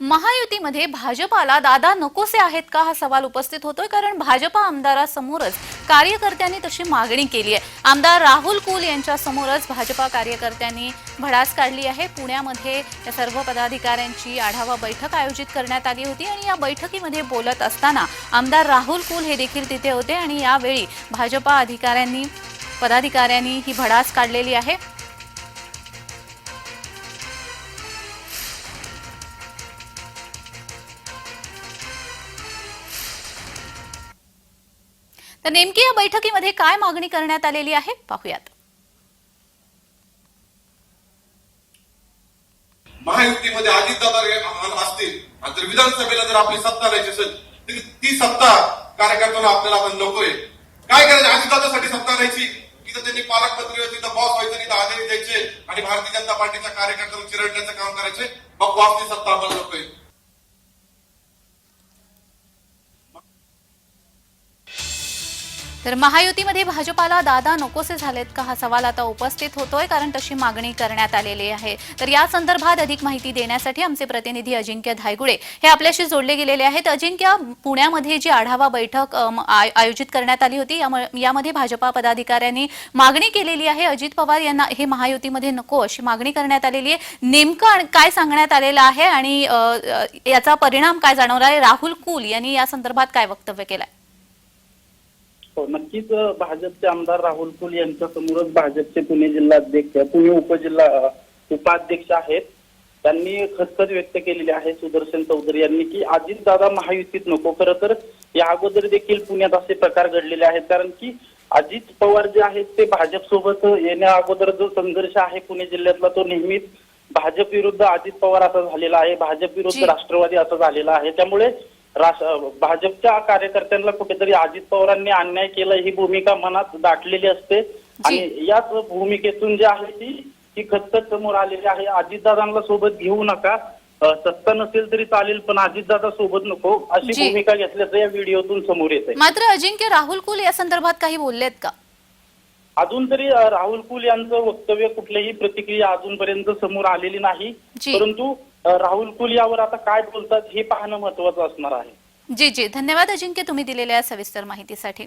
महायुतीमध्ये भाजपाला दादा नकोसे आहेत का हा सवाल उपस्थित होतोय? कारण भाजपा आमदारासमोरच कार्यकर्त्यांनी तशी मागणी केली आहे. आमदार राहुल कुल यांच्यासमोरच भाजपा कार्यकर्त्यांनी भडास काढली आहे. पुण्यामध्ये या सर्व पदाधिकाऱ्यांची आढावा बैठक आयोजित करण्यात आली होती आणि या बैठकीमध्ये बोलत असताना आमदार राहुल कुल हे देखील तिथे होते आणि यावेळी भाजपा अधिकाऱ्यांनी पदाधिकाऱ्यांनी ही भडास काढलेली आहे. तर नेमकी या बैठकीमध्ये काय मागणी करण्यात आलेली आहे? पाहूयात. महायुतीमध्ये अजितदादा रे- असतील. आणि जर विधानसभेला जर आपली सत्ता राहायची असेल तर ती सत्ता कार्यकर्त्यांना आपल्याला आपण नकोय. काय करायचं? अजितदादासाठी सत्ता राहायची. तिथं त्यांनी पालकमंत्री होते, तिथं बॉस व्हायचं तिथं आदेश द्यायचे. आणि भारतीय जनता पार्टीच्या कार्यकर्त्यांना चिरडण्याचं काम करायचे. मग बॉसची सत्ता आपण नकोय. तर महायुतीमध्ये भाजपाला दादा नकोसे झालेत का हा सवाल आता उपस्थित होतोय कारण तशी मागणी करण्यात आलेली आहे. तर या संदर्भात अधिक माहिती देण्यासाठी आमचे प्रतिनिधी अजिंक्य धायगुडे हे आपल्याशी जोडले गेलेले आहेत. अजिंक्य पुण्यामध्ये जी आढावा बैठक आय- आयोजित करण्यात आली होती यामध्ये भाजपा पदाधिकाऱ्यांनी मागणी केलेली आहे. अजित पवार यांना हे महायुतीमध्ये नको अशी मागणी करण्यात आलेली आहे. नेमकं काय सांगण्यात आलेलं आहे आणि याचा परिणाम काय जाणवला आहे? राहुल कुल यांनी या संदर्भात काय वक्तव्य केलंय? हो नक्कीच भाजपचे आमदार राहुल कुल यांच्या समोरच भाजपचे पुणे जिल्हाध्यक्ष पुणे उपजिल्हा उपाध्यक्ष आहेत. त्यांनी खसखस व्यक्त केलेली आहे सुदर्शन चौधरी यांनी की अजितदादा महायुतीत नको. खरं तर या अगोदर देखील पुण्यात असे प्रकार घडलेले आहेत. कारण की अजित पवार जे आहेत ते भाजप सोबत येण्या अगोदर जो संघर्ष आहे पुणे जिल्ह्यातला तो नेहमीच भाजप विरुद्ध अजित पवार असा झालेला आहे. भाजप विरुद्ध. राष्ट्रवादी असं झालेला आहे. त्यामुळे भाजपच्या कार्यकर्त्यांना कुठेतरी अजित पवारांनी अन्याय केला ही भूमिका मनात दाटलेली असते. आणि याच भूमिकेतून जी आहे ती ती खतखत समोर आलेली आहे. अजितदादांना सोबत घेऊ नका. सत्ता नसेल तरी चालेल पण अजितदादा सोबत नको. अशी. भूमिका घेतल्याचं या व्हिडिओतून समोर येत मात्र अजिंक्य राहुल कुल या संदर्भात काही बोललेत का? अजून तरी राहुल कुल यांचं वक्तव्य कुठलीही प्रतिक्रिया अजूनपर्यंत समोर आलेली नाही. परंतु राहुल कुल यावर आता काय बोलतात हे पाहणं महत्वाचं असणार आहे. जी जी. धन्यवाद अजिंक्य तुम्ही दिलेल्या सविस्तर माहितीसाठी.